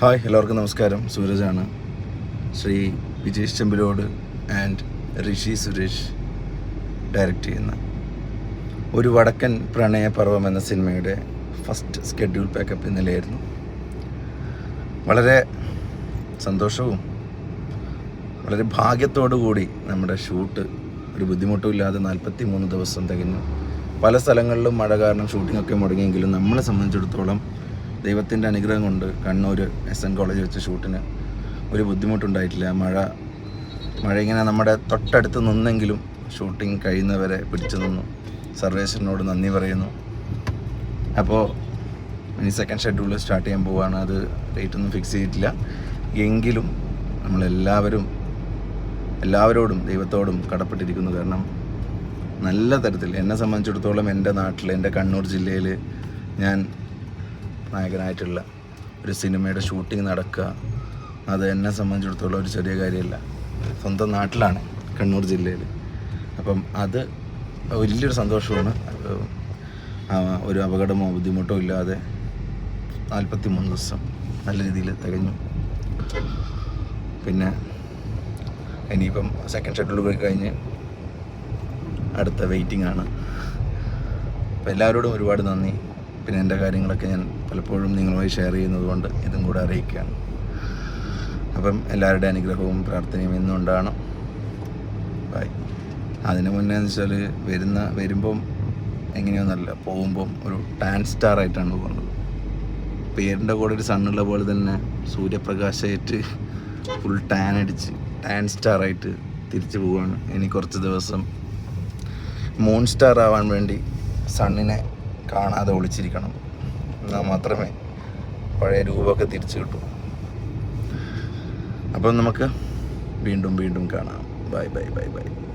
Hi എല്ലാവർക്കും നമസ്കാരം. സൂരജാണ് ശ്രീ വിജേഷ് ചെമ്പിലോട് ആൻഡ് ഋഷി സുരേഷ് ഡയറക്റ്റ് ചെയ്യുന്ന ഒരു വടക്കൻ പ്രണയപർവം എന്ന സിനിമയുടെ ഫസ്റ്റ് സ്കെഡ്യൂൾ പാക്കപ്പ് ഇന്നലെയായിരുന്നു. വളരെ സന്തോഷവും വളരെ ഭാഗ്യത്തോടു കൂടി നമ്മുടെ ഷൂട്ട് ഒരു ബുദ്ധിമുട്ടും ഇല്ലാതെ നാൽപ്പത്തി മൂന്ന് ദിവസം തികഞ്ഞു. പല സ്ഥലങ്ങളിലും മഴ കാരണം ഷൂട്ടിംഗ് ഒക്കെ മുടങ്ങിയെങ്കിലും നമ്മളെ സംബന്ധിച്ചിടത്തോളം ദൈവത്തിന്റെ അനുഗ്രഹം കൊണ്ട് കണ്ണൂർ എസ് എൻ കോളേജ് വെച്ച് ഷൂട്ടിന് ഒരു ബുദ്ധിമുട്ടുണ്ടായിട്ടില്ല. മഴ മഴ ഇങ്ങനെ നമ്മുടെ തൊട്ടടുത്ത് നിന്നെങ്കിലും ഷൂട്ടിംഗ് കഴിയുന്നവരെ പിടിച്ചു നിന്നു. സർവേശ്വരനോട് നന്ദി പറയുന്നു. അപ്പോൾ ഇനി സെക്കൻഡ് ഷെഡ്യൂൾ സ്റ്റാർട്ട് ചെയ്യാൻ പോവുകയാണ് അത് ഡേറ്റ് ഒന്നും ഫിക്സ് ചെയ്തിട്ടില്ല. എങ്കിലും നമ്മളെല്ലാവരും എല്ലാവരോടും ദൈവത്തോടും കടപ്പെട്ടിരിക്കുന്നു. കാരണം നല്ല തരത്തിൽ എന്നെ സംബന്ധിച്ചിടത്തോളം എന്റെ നാട്ടിൽ എന്റെ കണ്ണൂർ ജില്ലയിൽ ഞാൻ നായകനായിട്ടുള്ള ഒരു സിനിമയുടെ ഷൂട്ടിംഗ് നടക്കുക അത് എന്നെ സംബന്ധിച്ചിടത്തോളം ഒരു ചെറിയ കാര്യമല്ല. സ്വന്തം നാട്ടിലാണ് കണ്ണൂർ ജില്ലയിൽ അപ്പം അത് വലിയൊരു സന്തോഷമാണ്. ഒരു അപകടമോ ബുദ്ധിമുട്ടോ ഇല്ലാതെ നാൽപ്പത്തി മൂന്ന് ദിവസം നല്ല രീതിയിൽ തികഞ്ഞു. പിന്നെ ഇനിയിപ്പം സെക്കൻഡ് ഷെഡ്യൂൾ പോയി കഴിഞ്ഞ് അടുത്ത വെയിറ്റിംഗ് ആണ്. അപ്പോൾ എല്ലാവരോടും ഒരുപാട് നന്ദി. പിന്നെ എന്റെ കാര്യങ്ങളൊക്കെ ഞാൻ പലപ്പോഴും നിങ്ങളുമായി ഷെയർ ചെയ്യുന്നത് കൊണ്ട് ഇതും കൂടെ അറിയിക്കുകയാണ്. അപ്പം എല്ലാവരുടെ അനുഗ്രഹവും പ്രാർത്ഥനയും എന്നുകൊണ്ടാണ് ബൈ അതിന് മുന്നേ എന്ന് വെച്ചാൽ വരുന്ന വരുമ്പം എങ്ങനെയൊന്നല്ല പോകുമ്പം ഒരു ടാൻ സ്റ്റാർ ആയിട്ടാണ് പോകുന്നത് പേരിന്റെ കൂടെ ഒരു സണ്ണുള്ള പോലെ തന്നെ സൂര്യപ്രകാശമായിട്ട് ഫുൾ ടാൻ അടിച്ച് ടാൻ സ്റ്റാർ ആയിട്ട് തിരിച്ചു പോവുകയാണ് ഇനി കുറച്ച് ദിവസം മൂൺ സ്റ്റാർ ആവാൻ വേണ്ടി സണ്ണിനെ കാണാതെ ഒളിച്ചിരിക്കണം. എന്നാൽ മാത്രമേ പഴയ രൂപമൊക്കെ തിരിച്ചു കിട്ടൂ. അപ്പം നമുക്ക് വീണ്ടും വീണ്ടും കാണാം. Bye bye bye bye.